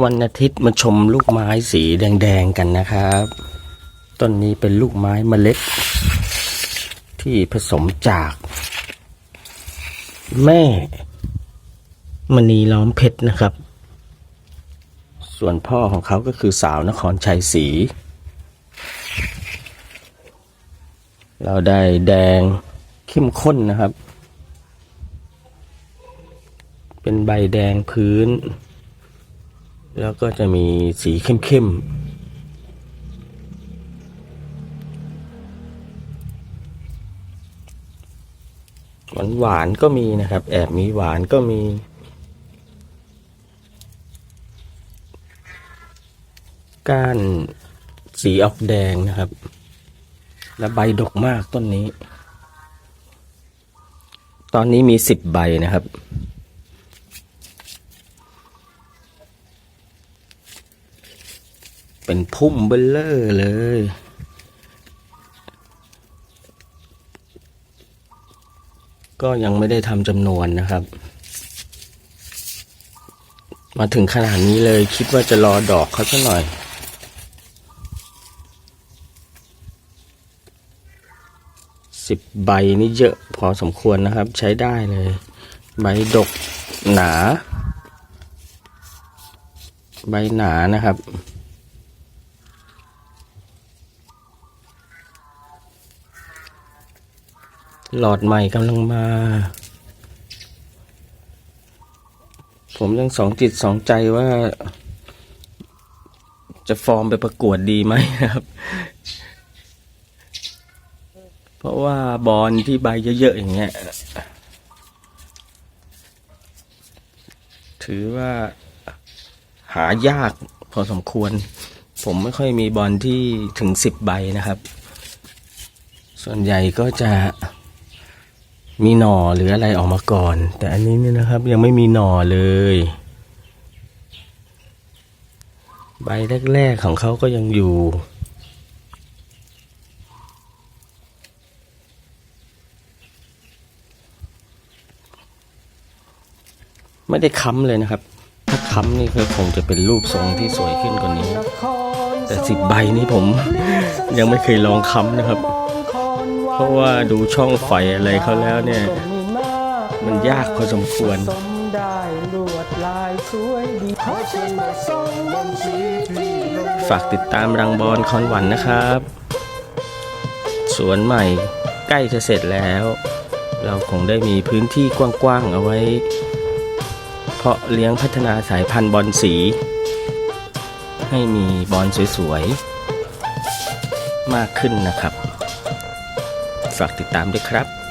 วันอาทิตย์มาชมลูกไม้สีแดงๆกันนะครับต้นนี้เป็นลูกไม้เมล็ด ที่ผสมจาก แม่มณีล้อมเพชรนะครับ ส่วนพ่อของเขาก็คือสาวนครชัยศรีเราได้แดงเข้มข้นนะครับ เป็นใบแดงพื้น แล้วก็จะมีสีเข้มๆหวานหวานๆก็มีนะครับ แอบมีหวานก็มีก้านสีออกแดงนะครับ และใบดกมากต้นนี้ ตอนนี้มีสิบใบนะครับ เป็นพุ่มเบลเลอร์เลย ก็ยังไม่ได้ทำจำนวนนะครับ มาถึงขนาดนี้เลยคิดว่าจะรอดอกเขาสักหน่อยสิบใบนี่เยอะพอสมควรนะครับ ใช้ได้เลย ใบดกหนา ใบหนานะครับ หลอดใหม่กำลังมา ผมยังสองจิตสองใจว่า จะฟอร์มไปประกวดดีไหมครับ เพราะว่าบอลที่ใบเยอะๆอย่างเงี้ย ถือว่าหายากพอสมควร ผมไม่ค่อยมีบอลที่ถึงสิบใบนะครับ ส่วนใหญ่ก็จะ มีหน่อหรืออะไรออกมาก่อน แต่อันนี้เนี่ยนะครับ ยังไม่มีหน่อเลย ใบแรกๆของเขาก็ยังอยู่ ไม่ได้ค้ำเลยนะครับ ถ้าค้ำนี่คือคงจะเป็นรูปทรงที่สวยขึ้นกว่านี้ แต่สิบใบนี้ผม ยังไม่เคยลองค้ำนะครับ ราะว่าดูช่องไฟอะไรเขาแล้วเนี่ย มันยากพอสมควรฝากติดตามรังบอลคอนหวันนะครับ สวนใหม่ใกล้จะเสร็จแล้ว เราคงได้มีพื้นที่กว้างๆเอาไว้ เพาะเลี้ยงพัฒนาสายพันธุ์บอลสี ให้มีบอลสวยๆ มากขึ้นนะครับ ฝากติดตามด้วยครับ